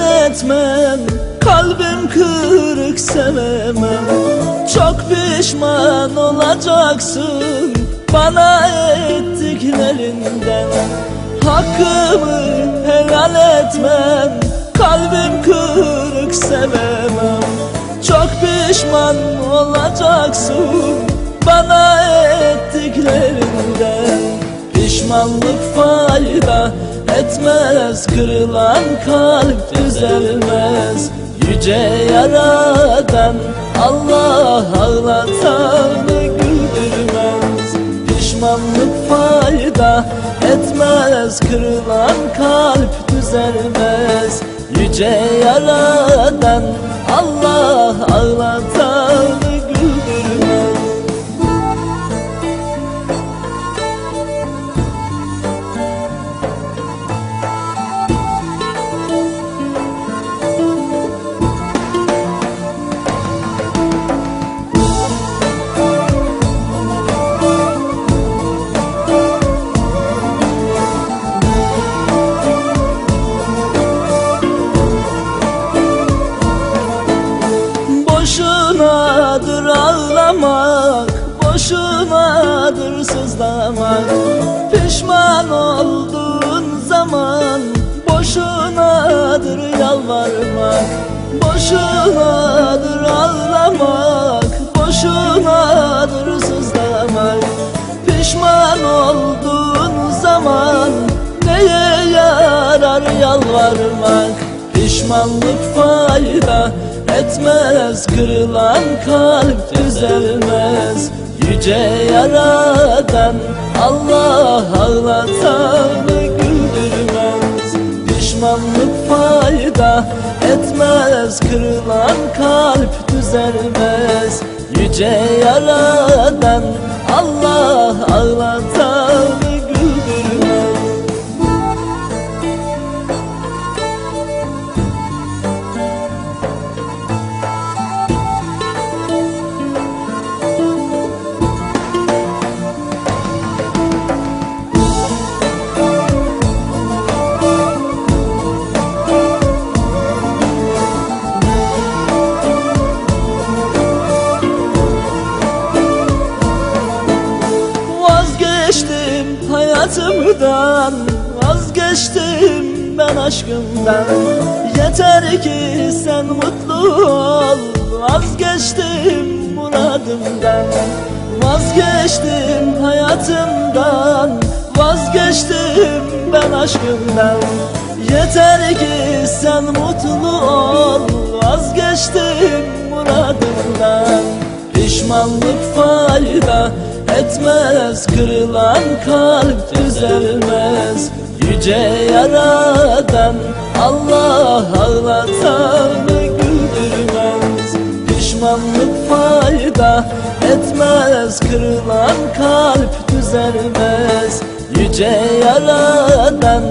ben Kalbim kırık sevemem. Çok pişman olacaksın Bana ettiklerinden. Hakkımı helal etmem Kalbim kırık sevemem. Çok pişman olacaksın Bana ettiklerinden. Pişmanlık fayda etmez Kırılan kalp düzelmez Yüce yaradan Allah ağlatanı güldürmez. Pişmanlık fayda etmez Kırılan kalp düzelmez. Yüce yaradan Boşunadır sızlamak. Pişman olduğun zaman Boşunadır yalvarmak. Boşunadır ağlamak Boşunadır sızlamak. Pişman olduğun zaman Neye yarar yalvarmak? Pişmanlık fayda etmez Kırılan kalp düzelmez Yüce yaradan Allah ağlatanı güldürmez. Pişmanlık fayda etmez Kırılan kalp düzelmez. Yüce yaradan Allah ağlatanı hayatımdan Vazgeçtim ben aşkımdan. Yeter ki sen mutlu ol Vazgeçtim muradımdan Vazgeçtim hayatımdan Vazgeçtim ben aşkımdan. Yeter ki sen mutlu ol Vazgeçtim muradımdan Pişmanlık fayda etmez Kırılan kalp düzelmez Yüce yaradan Allah ağlatanı güldürmez. Pişmanlık fayda etmez Kırılan kalp düzelmez. Yüce yaradan